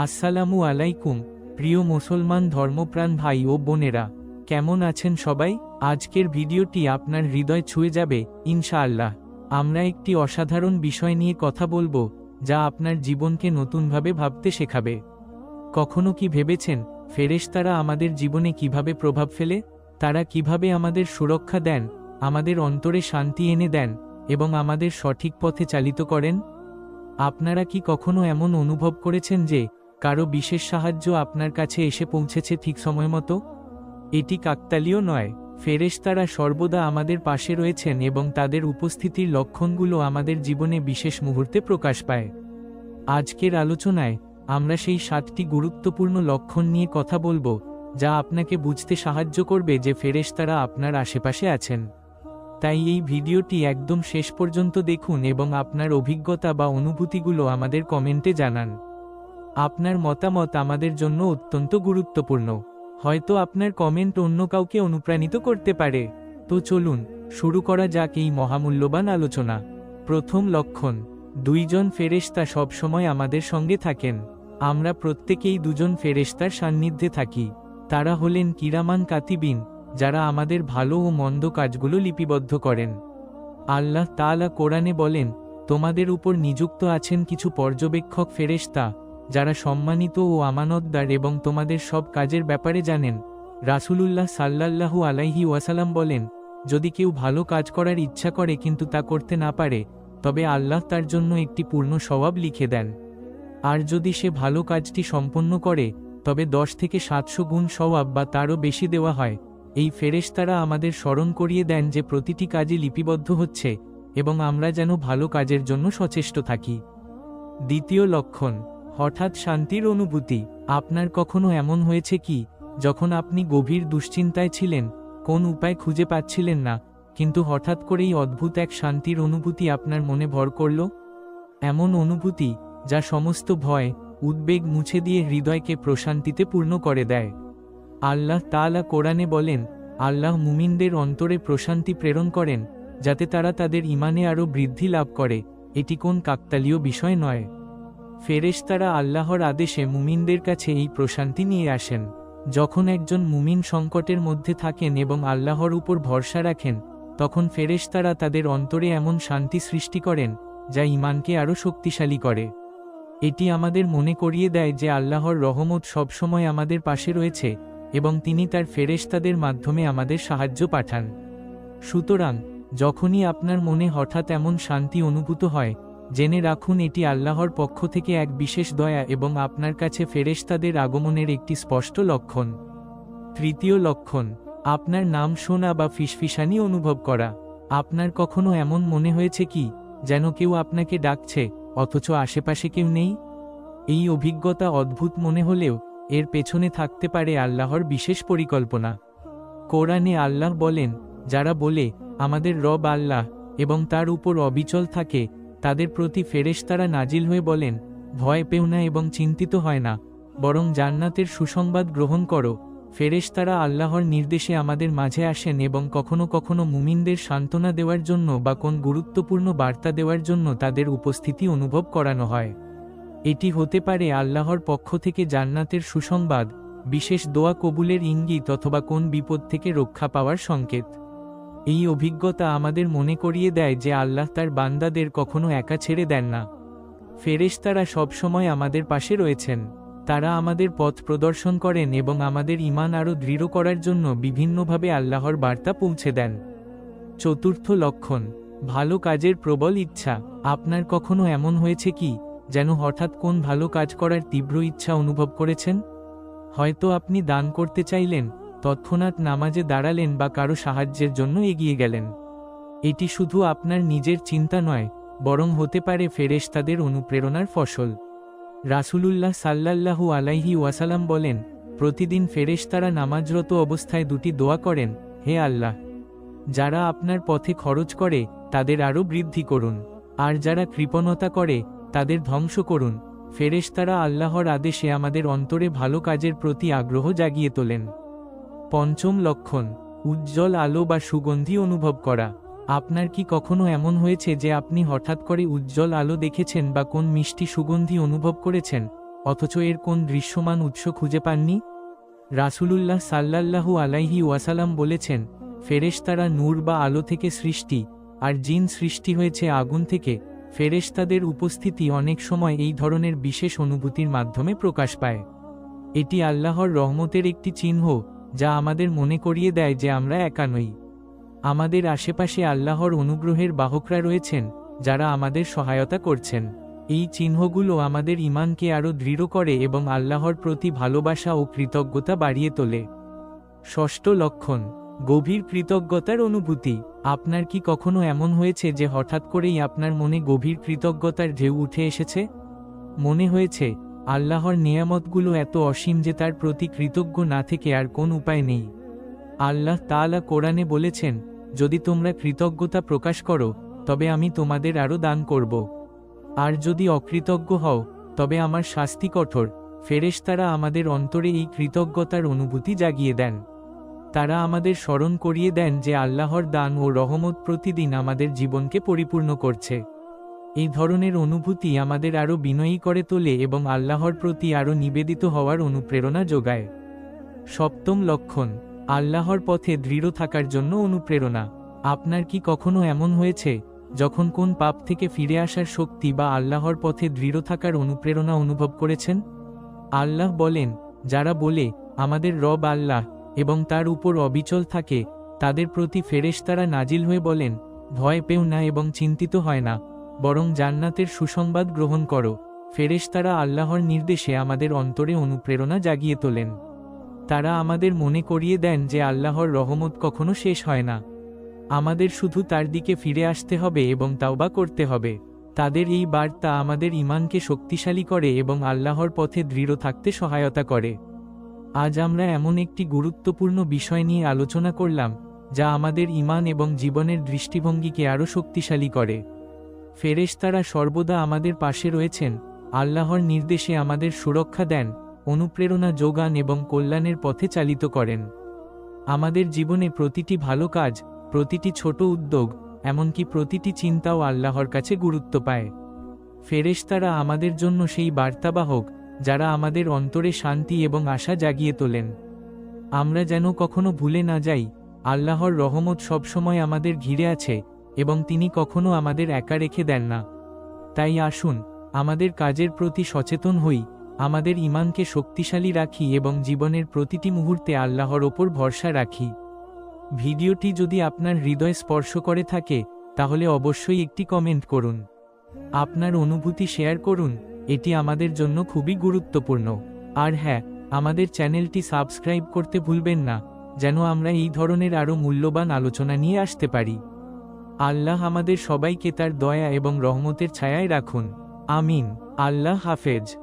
আসসালামু আলাইকুম, প্রিয় মুসলমান ধর্মপ্রাণ ভাই ও বোনেরা, কেমন আছেন সবাই? আজকের ভিডিওটি আপনার হৃদয় ছুঁয়ে যাবে, ইনশাআল্লাহ। আমরা একটি অসাধারণ বিষয় নিয়ে কথা বলব, যা আপনার জীবনকে নতুনভাবে ভাবতে শেখাবে। কখনো কি ভেবেছেন, ফেরেশতারা আমাদের জীবনে কীভাবে প্রভাব ফেলে? তারা কীভাবে আমাদের সুরক্ষা দেন, আমাদের অন্তরে শান্তি এনে দেন, এবং আমাদের সঠিক পথে চালিত করেন? আপনারা কি কখনো এমন অনুভব করেছেন যে কারও বিশেষ সাহায্য আপনার কাছে এসে পৌঁছেছে ঠিক সময় মতো? এটি কাকতালীয় নয়। ফেরেশতারা সর্বদা আমাদের পাশে রয়েছেন এবং তাদের উপস্থিতির লক্ষণগুলো আমাদের জীবনে বিশেষ মুহূর্তে প্রকাশ পায়। আজকের আলোচনায় আমরা সেই সাতটি গুরুত্বপূর্ণ লক্ষণ নিয়ে কথা বলব, যা আপনাকে বুঝতে সাহায্য করবে যে ফেরেশতারা আপনার আশেপাশে আছেন। তাই এই ভিডিওটি একদম শেষ পর্যন্ত দেখুন এবং আপনার অভিজ্ঞতা বা অনুভূতিগুলো আমাদের কমেন্টে জানান। আপনার মতামত আমাদের জন্য অত্যন্ত গুরুত্বপূর্ণ। হয়তো আপনার কমেন্ট অন্য কাউকে অনুপ্রাণিত করতে পারে। তো চলুন, শুরু করা যাক এই মহামূল্যবান আলোচনা। প্রথম লক্ষণ, দুইজন ফেরেশতা সবসময় আমাদের সঙ্গে থাকেন। আমরা প্রত্যেকেই দুজন ফেরেশতার সান্নিধ্যে থাকি। তারা হলেন কিরামান কাতিবিন, যারা আমাদের ভালো ও মন্দ কাজগুলো লিপিবদ্ধ করেন। আল্লাহ তাআলা কোরআনে বলেন, তোমাদের উপর নিযুক্ত আছেন কিছু পর্যবেক্ষক ফেরেশতা যারা সম্মানিত ও আমানতদার এবং তোমাদের সব কাজের ব্যাপারে জানেন। রাসূলুল্লাহ সাল্লাল্লাহু আলাইহি ওয়াসাল্লাম বলেন, যদি কেউ ভালো কাজ করার ইচ্ছা করে কিন্তু তা করতে না পারে, তবে আল্লাহ তার জন্য একটি পূর্ণ স্বভাব লিখে দেন। আর যদি সে ভালো কাজটি সম্পন্ন করে, তবে দশ থেকে সাতশো গুণ স্বভাব বা তারও বেশি দেওয়া হয়। এই ফেরেশতারা আমাদের স্মরণ করিয়ে দেন যে প্রতিটি কাজে লিপিবদ্ধ হচ্ছে এবং আমরা যেন ভালো কাজের জন্য সচেষ্ট থাকি। দ্বিতীয় লক্ষণ হঠাৎ শান্তির অনুভূতি, আপনার কখনো এমন হয়েছে কি, যখন আপনি গভীর দুশ্চিন্তায় ছিলেন, কোন উপায় খুঁজে পাচ্ছিলেন না, কিন্তু হঠাৎ করেই অদ্ভুত এক শান্তির অনুভূতি আপনার মনে ভর করল? এমন অনুভূতি, যা সমস্ত ভয়, উদ্বেগ মুছে দিয়ে হৃদয়কে প্রশান্তিতে পূর্ণ করে দেয়। আল্লাহ তাআলা কোরআনে বলেন, আল্লাহ মুমিনদের অন্তরে প্রশান্তি প্রেরণ করেন, যাতে তারা তাদের ইমানে আরও বৃদ্ধি লাভ করে, এটি কোন কাকতালীয় বিষয় নয়। ফেরেশতারা আল্লাহর আদেশে মুমিনদের কাছে এই প্রশান্তি নিয়ে আসেন। যখন একজন মুমিন সংকটের মধ্যে থাকেন এবং আল্লাহর উপর ভরসা রাখেন, তখন ফেরেশতারা তাদের অন্তরে এমন শান্তি সৃষ্টি করেন, যা ইমানকে আরও শক্তিশালী করে। এটি আমাদের মনে করিয়ে দেয় যে আল্লাহর রহমত সবসময় আমাদের পাশে রয়েছে এবং তিনি তার ফেরেশতাদের মাধ্যমে আমাদের সাহায্য পাঠান। সুতরাং, যখনই আপনার মনে হঠাৎ এমন শান্তি অনুভূত হয় জেনে রাখুন, এটি আল্লাহর পক্ষ থেকে এক বিশেষ দয়া এবং আপনার কাছে ফেরেশতাদের আগমনের একটি স্পষ্ট লক্ষণ। তৃতীয় লক্ষণ, আপনার নাম শোনা বা ফিসফিসানি অনুভব করা। আপনার কখনো এমন মনে হয়েছে কি, যেন কেউ আপনাকে ডাকছে, অথচ আশেপাশে কেউ নেই? এই অভিজ্ঞতা অদ্ভুত মনে হলেও, এর পেছনে থাকতে পারে আল্লাহর বিশেষ পরিকল্পনা। কোরআনে আল্লাহ বলেন, যারা বলে, আমাদের রব আল্লাহ এবং তার উপর অবিচল থাকে তাদের প্রতি ফেরেশতারা নাজিল হয়ে বলেন, ভয় পেও না এবং চিন্তিত হয় না, বরং জান্নাতের সুসংবাদ গ্রহণ করো। ফেরেশতারা আল্লাহর নির্দেশে আমাদের মাঝে আসেন এবং কখনো কখনো মুমিনদের সান্ত্বনা দেওয়ার জন্য বা কোন গুরুত্বপূর্ণ বার্তা দেওয়ার জন্য তাদের উপস্থিতি অনুভব করানো হয়। এটি হতে পারে আল্লাহর পক্ষ থেকে জান্নাতের সুসংবাদ, বিশেষ দোয়া কবুলের ইঙ্গিত অথবা কোন বিপদ থেকে রক্ষা পাওয়ার সংকেত। এই অভিজ্ঞতা আমাদের মনে করিয়ে দেয় যে আল্লাহ তার বান্দাদের কখনো একা ছেড়ে দেন না। ফেরেশতারা সবসময় আমাদের পাশে রয়েছেন। তারা আমাদের পথ প্রদর্শন করেন এবং আমাদের ইমান আরও দৃঢ় করার জন্য বিভিন্নভাবে আল্লাহর বার্তা পৌঁছে দেন। চতুর্থ লক্ষণ, ভালো কাজের প্রবল ইচ্ছা। আপনার কখনো এমন হয়েছে কি, যেন হঠাৎ কোন ভালো কাজ করার তীব্র ইচ্ছা অনুভব করেছেন? হয়তো আপনি দান করতে চাইলেন তৎক্ষণাৎ নামাজে দাঁড়ালেন বা কারও সাহায্যের জন্য এগিয়ে গেলেন। এটি শুধু আপনার নিজের চিন্তা নয়, বরং হতে পারে ফেরেশতাদের অনুপ্রেরণার ফসল। রাসূলুল্লাহ সাল্লাল্লাহু আলাইহি ওয়াসালাম বলেন, প্রতিদিন ফেরেশতারা নামাজরত অবস্থায় দুটি দোয়া করেন, হে আল্লাহ! যারা আপনার পথে খরচ করে, তাদের আরও বৃদ্ধি করুন। আর যারা কৃপণতা করে, তাদের ধ্বংস করুন। ফেরেশতারা আল্লাহর আদেশে আমাদের অন্তরে ভালো কাজের প্রতি আগ্রহ জাগিয়ে তোলেন। পঞ্চম লক্ষণ, উজ্জ্বল আলো বা সুগন্ধি অনুভব করা। আপনার কি কখনো এমন হয়েছে যে আপনি হঠাৎ করে উজ্জ্বল আলো দেখেছেন বা কোন মিষ্টি সুগন্ধি অনুভব করেছেন? অথচ এর কোন দৃশ্যমান উৎস খুঁজে পাননি? রাসূলুল্লাহ সাল্লাল্লাহু আলাইহি ওয়াসালাম বলেছেন, ফেরেশতারা নূর বা আলো থেকে সৃষ্টি, আর জিন সৃষ্টি হয়েছে আগুন থেকে। ফেরেশতাদের উপস্থিতি অনেক সময় এই ধরনের বিশেষ অনুভূতির মাধ্যমে প্রকাশ পায়। এটি আল্লাহর রহমতের একটি চিহ্ন যা আমাদের মনে করিয়ে দেয় যে আমরা একা নই। আমাদের আশেপাশে আল্লাহর অনুগ্রহের বাহকরা রয়েছেন, যারা আমাদের সহায়তা করছেন। এই চিহ্নগুলো আমাদের ইমানকে আরও দৃঢ় করে এবং আল্লাহর প্রতি ভালোবাসা ও কৃতজ্ঞতা বাড়িয়ে তোলে। ষষ্ঠ লক্ষণ, গভীর কৃতজ্ঞতার অনুভূতি। আপনার কি কখনো এমন হয়েছে যে হঠাৎ করেই আপনার মনে গভীর কৃতজ্ঞতার ঢেউ উঠে এসেছে? মনে হয়েছে আল্লাহর নিয়ামতগুলো এত অসীম যে তার প্রতি কৃতজ্ঞ না থেকে আর কোন উপায় নেই। আল্লাহ তাআলা কোরআনে বলেছেন, যদি তোমরা কৃতজ্ঞতা প্রকাশ করো, তবে আমি তোমাদের আরও দান করব। আর যদি অকৃতজ্ঞ হও, তবে আমার শাস্তি কঠোর। ফেরেশতারা আমাদের অন্তরে এই কৃতজ্ঞতার অনুভূতি জাগিয়ে দেন। তারা আমাদের স্মরণ করিয়ে দেন যে আল্লাহর দান ও রহমত প্রতিদিন আমাদের জীবনকে পরিপূর্ণ করছে। এই ধরনের অনুভূতি আমাদের আরও বিনয়ী করে তোলে এবং আল্লাহর প্রতি আরও নিবেদিত হওয়ার অনুপ্রেরণা যোগায়। সপ্তম লক্ষণ, আল্লাহর পথে দৃঢ় থাকার জন্য অনুপ্রেরণা। আপনার কি কখনো এমন হয়েছে, যখন কোন পাপ থেকে ফিরে আসার শক্তি বা আল্লাহর পথে দৃঢ় থাকার অনুপ্রেরণা অনুভব করেছেন? আল্লাহ বলেন, যারা বলে, আমাদের রব আল্লাহ এবং তার উপর অবিচল থাকে, তাদের প্রতি ফেরেশতারা নাজিল হয়ে বলেন, ভয় পেও না এবং চিন্তিত হয় না। বরং জান্নাতের সুসংবাদ গ্রহণ করো, ফেরেশতারা আল্লাহর নির্দেশে আমাদের অন্তরে অনুপ্রেরণা জাগিয়ে তোলেন। তারা আমাদের মনে করিয়ে দেন যে আল্লাহর রহমত কখনো শেষ হয় না। আমাদের শুধু তার দিকে ফিরে আসতে হবে এবং তাওবা করতে হবে। তাদের এই বার্তা আমাদের ইমানকে শক্তিশালী করে এবং আল্লাহর পথে দৃঢ় থাকতে সহায়তা করে। আজ আমরা এমন একটি গুরুত্বপূর্ণ বিষয় নিয়ে আলোচনা করলাম, যা আমাদের ইমান এবং জীবনের দৃষ্টিভঙ্গিকে আরও শক্তিশালী করে। ফেরেশতারা সর্বদা আমাদের পাশে রয়েছেন, আল্লাহর নির্দেশে আমাদের সুরক্ষা দেন, অনুপ্রেরণা যোগান এবং কল্যাণের পথে চালিত করেন। আমাদের জীবনে প্রতিটি ভালো কাজ, প্রতিটি ছোট উদ্যোগ, এমনকি প্রতিটি চিন্তাও আল্লাহর কাছে গুরুত্ব পায়। ফেরেশতারা আমাদের জন্য সেই বার্তাবাহক, যারা আমাদের অন্তরে শান্তি এবং আশা জাগিয়ে তোলেন। আমরা যেন কখনো ভুলে না যাই, আল্লাহর রহমত সবসময় আমাদের ঘিরে আছে এবং তিনি কখনো আমাদের একা রেখে দেন না। তাই আসুন, আমাদের কাজের প্রতি সচেতন হই, আমাদের ইমানকে শক্তিশালী রাখি এবং জীবনের প্রতিটি মুহূর্তে আল্লাহর ওপর ভরসা রাখি। ভিডিওটি যদি আপনার হৃদয় স্পর্শ করে থাকে, তাহলে অবশ্যই একটি কমেন্ট করুন। আপনার অনুভূতি শেয়ার করুন, এটি আমাদের জন্য খুবই গুরুত্বপূর্ণ। আর হ্যাঁ আমাদের চ্যানেলটি সাবস্ক্রাইব করতে ভুলবেন না, যেন আমরা এই ধরনের আরও মূল্যবান আলোচনা নিয়ে আসতে পারি। আল্লাহ আমাদের সবাইকে তার দয়া এবং রহমতের ছায়ায় রাখুন। আমিন। আল্লাহ হাফেজ।